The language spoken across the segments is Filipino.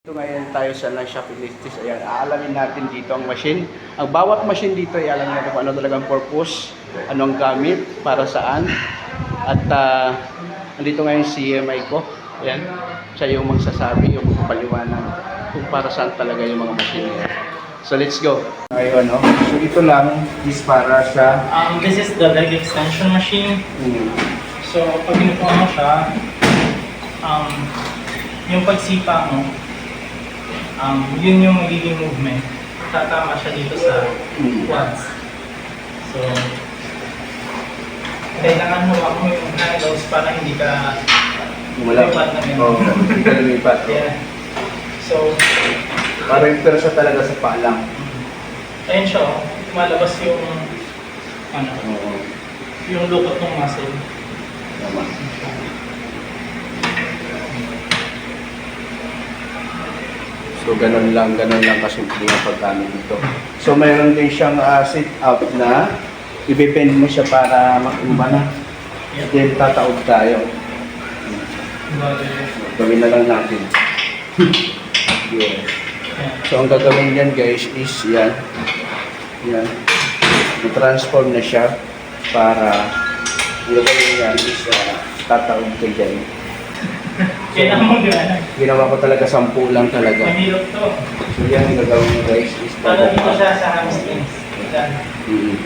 Ito ngayon tayo sa lang shopping listis. Ayan, aalamin natin dito ang machine. Ang bawat machine dito ay alam natin kung ano talagang purpose, anong gamit, para saan. At uh, nandito ngayon si EMI ko. Ayan, siya yung magsasabi, yung magpapaliwanag kung para saan talaga yung mga machine nila. So let's go. Ngayon, no? So ito lang is para sa... Um, this is the leg extension machine. Hmm, So, pag inupuan mo siya, um, yung pagsipa mo, um, yun yung magiging movement. Tatama siya dito sa quads. So, kailangan mo ako yung handles para hindi ka Wala. lumipat na ganun. Oo, hindi ka lumipat. Yeah. So, Parang pero siya talaga sa paalang. ayun siya, oh. lumalabas yung, ano, Oo, yung lukot ng muscle. tama. So, ganun lang, ganun lang kasimple ang paggamit nito. So, mayroon din siyang uh, sit-up na ibipend mo siya para makumba na. Then, tataob tayo. Gawin na lang natin. yeah. So, ang gagawin niyan guys is yan. Yan. I-transform na siya para ang gagawin niyan is uh, tataob ka dyan. Kailangan mo gano'n. Ginawa ko talaga sampu lang talaga. Mahirap to. So, yan ang gagawin niyo guys is Para dito siya sa hamstrings. Yan. Mm.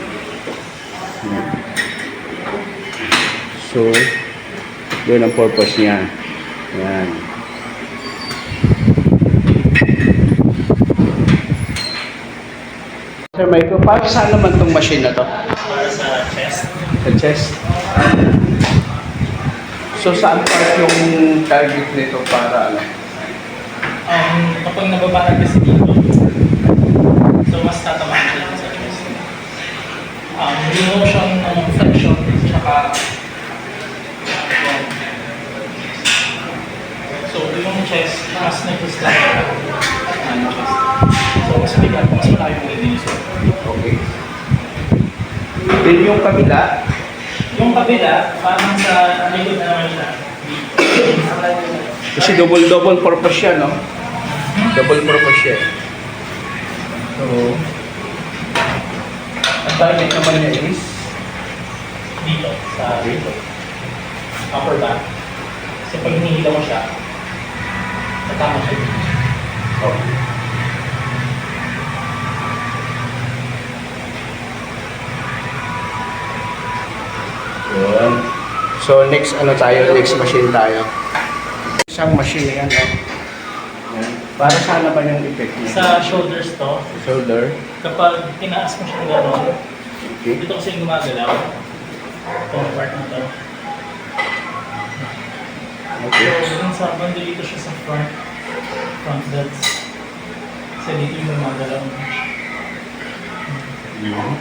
Yan. So, yun ang purpose niya. Yan. Sir Michael, para saan naman tong machine na to? Para sa chest. Sa chest? So, saan part yung target nito para ano? Um, kapag nababanag kasi dito, so mas tatamaan siya dito sa chest. Um, yung motion ng flexion, tsaka yan. So, yung chest, mas nag-slide siya. Ano, chest. So, mas bigat, mas malayo yung release. Okay. Then yung kabila, Yung kabila, parang sa likod na naman siya. kasi double-double purpose siya, no? Double purpose siya. So, ang target naman niya is dito, sa dito. Upper back. Kasi pag hinihila mo siya, tatama siya dito. oh. Yun. So next ano tayo, next machine tayo. Isang machine yan, no? Yan. Para saan naman yung effect niya? Sa shoulders to, shoulder. kapag tinaas mo siya gano'n, Okay. dito kasi yung gumagalaw. Itong part na to. Okay. So, dun sa banda dito siya sa front, front delts. Kasi dito yung gumagalaw. Yun.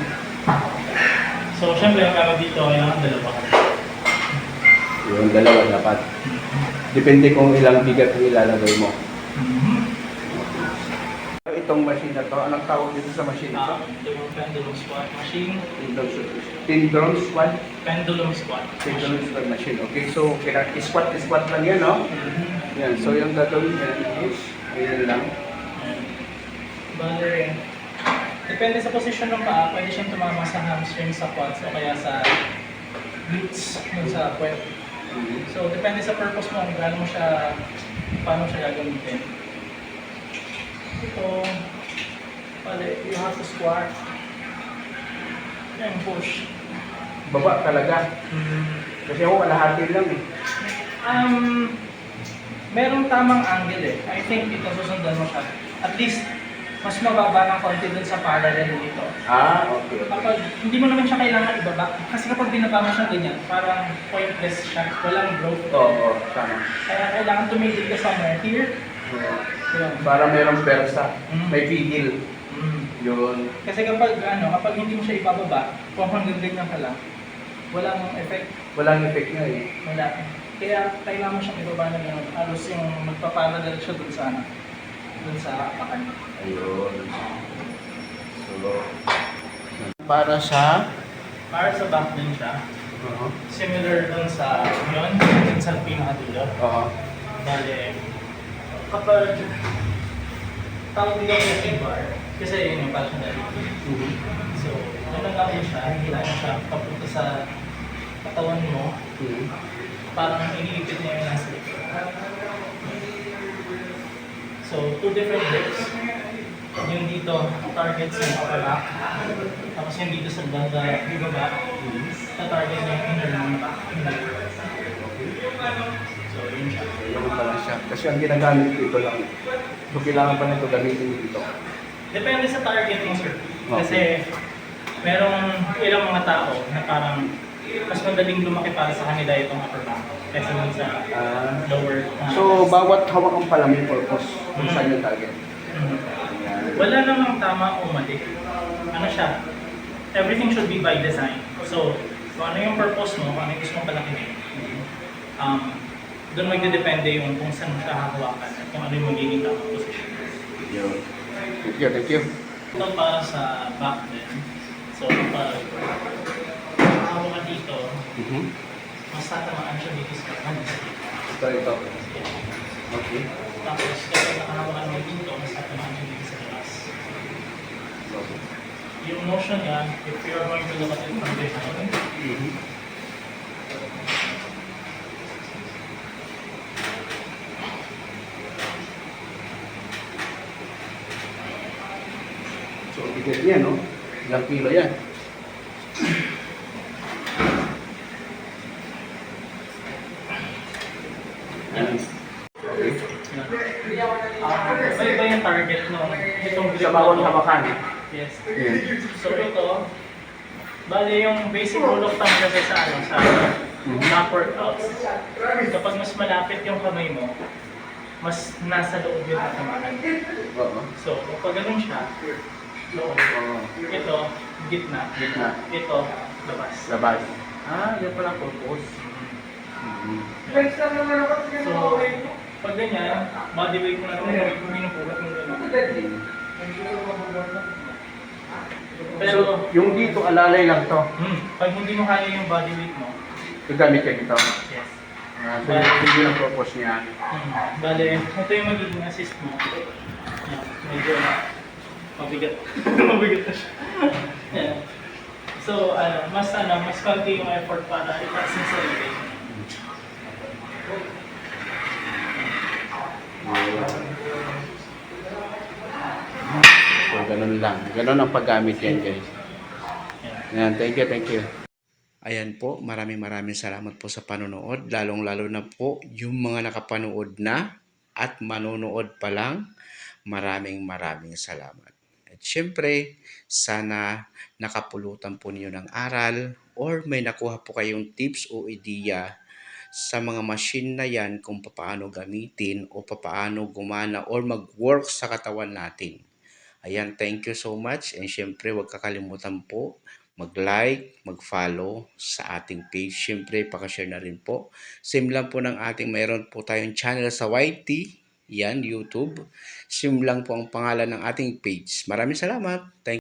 So, syempre, yung gamit dito, kailangan dalawa ka. Yung dalawa dapat. Depende kung ilang bigat yung ilalagay mo. Mhm. Itong machine na to, anong tawag dito sa machine ito? Ito yung pendulum squat machine. Tendron squat. Pendulum squat machine. squat machine. Okay, so kaya squat squat lang yan, no? Mhm. Yan, so yung gagawin yan is, ayun lang. Bale, depende sa position ng paa, pwede siyang tumama sa hamstring, sa quads, o kaya sa glutes, dun sa puwet. So, depende sa purpose mo, kung gaano mo siya, paano siya gagamitin. Ito, bale, you have to squat. And push. Baba talaga. Kasi ako kalahati lang eh. Um, merong tamang angle eh. I think dito susundan mo siya. At least, mas mababa ng konti dun sa parallel dito. Ah, okay. Kapag hindi mo naman siya kailangan ibaba, kasi kapag binaba mo siya ganyan, parang pointless siya, walang growth. Oo, oo, tama. Kaya kailangan tumigil ka somewhere here. Yun. Para merong persa. Mm. May pigil. Mm. Yun. Kasi kapag ano, kapag hindi mo siya ibababa, kung hanggang ganyan ka lang, walang effect, Walang effect nga eh. wala. Kaya kailangan mo siyang ibaba na gano'n, halos yung magpaparallel siya dun sa ano, dun sa apakan. Ayun. So, para sa Para sa back din siya, Oo. similar dun sa yun, dun sa pinakadulo. Oo. Bale, kapag tawag dito yung T-bar. Kasi yun yung passion na Mhm. So, ganun lang yun siya. Hindi lang siya papunta sa katawan mo. Mhm. Parang iniipit niya yung nasa likod. So, two different grips. Yung dito, targets yung upper back. Tapos yung dito sa banda, yung baba, na target niya yung inner ng back. So, yun siya. Pala. Kasi ang ginagamit ko ito lang. So, kailangan pa nito gamitin dito. Depende sa target mo, sir. Kasi merong ilang mga tao na parang mas madaling lumaki para sa kanila itong upper back kaysa dun sa Ah. lower. So, bawat hawakan pala may purpose kung saan yung target. Mhm. Ayan. Wala namang tama o mali. Ano siya? Everything should be by design. So, kung ano yung purpose mo, kung ano yung gusto mong palakihin, um, doon magdedepende yung kung saan mo siya hahawakan at kung ano yung magiging tamang position. Yun. Thank you, thank you. Ito para sa back din. So, kapag hawa ka dito, Mhm. Mas tatamaan siya dito sa kanan. Ito, ito. Okay. Tapos, kapag nakahawa ka naman dito, mas tatamaan siya dito sa labas. Yung motion niya, if you're going to look at it from behind, Mhm. So, bigat niya, no? Ilang kilo yan? Ayan. Okay. Um, iba-iba yung target nung itong Sa bawat hawakan. Yes. Ayan. So ito, bali yung basic rule of thumb kasi sa ano, sa knock workouts. Kapag mas malapit yung kamay mo, mas nasa loob yung tatamaan. Oo. So, kapag ganun siya, loob. Oo. Ito, gitna. Gitna. Ito, labas. Labas. Ah, yan pala ang purpose. Mhm. So, pag ganyan, body weight mo na naman yung pinupulat mo ganun. Pero, So, yung dito, alalay lang to. hmm, pag hindi mo kaya yung body weight mo, Gagamit ka dito. yes. Ah, so, yun yung purpose niya. Hmm. Bale, ito yung magiging assist mo. Yan, medyo mabigat. mabigat na siya. Yan. So, ano, mas ano, mas konti yung effort para itaas yung sarili. So, ganun lang. Ganun ang paggamit yan, guys. Yan. Ayan, thank you, thank you. Ayan po, maraming maraming salamat po sa panonood. Lalong-lalo na po yung mga nakapanood na at manonood pa lang. Maraming maraming salamat. At syempre, sana nakapulutan po niyo ng aral or may nakuha po kayong tips o ideya sa mga machine na yan kung paano gamitin o paano gumana or mag-work sa katawan natin. Ayan, thank you so much. And syempre, huwag kakalimutan po mag-like, mag-follow sa ating page. Syempre, pakashare na rin po. Same lang po ng ating, mayroon po tayong channel sa YT. Yan, YouTube. Same lang po ang pangalan ng ating page. Maraming salamat. Thank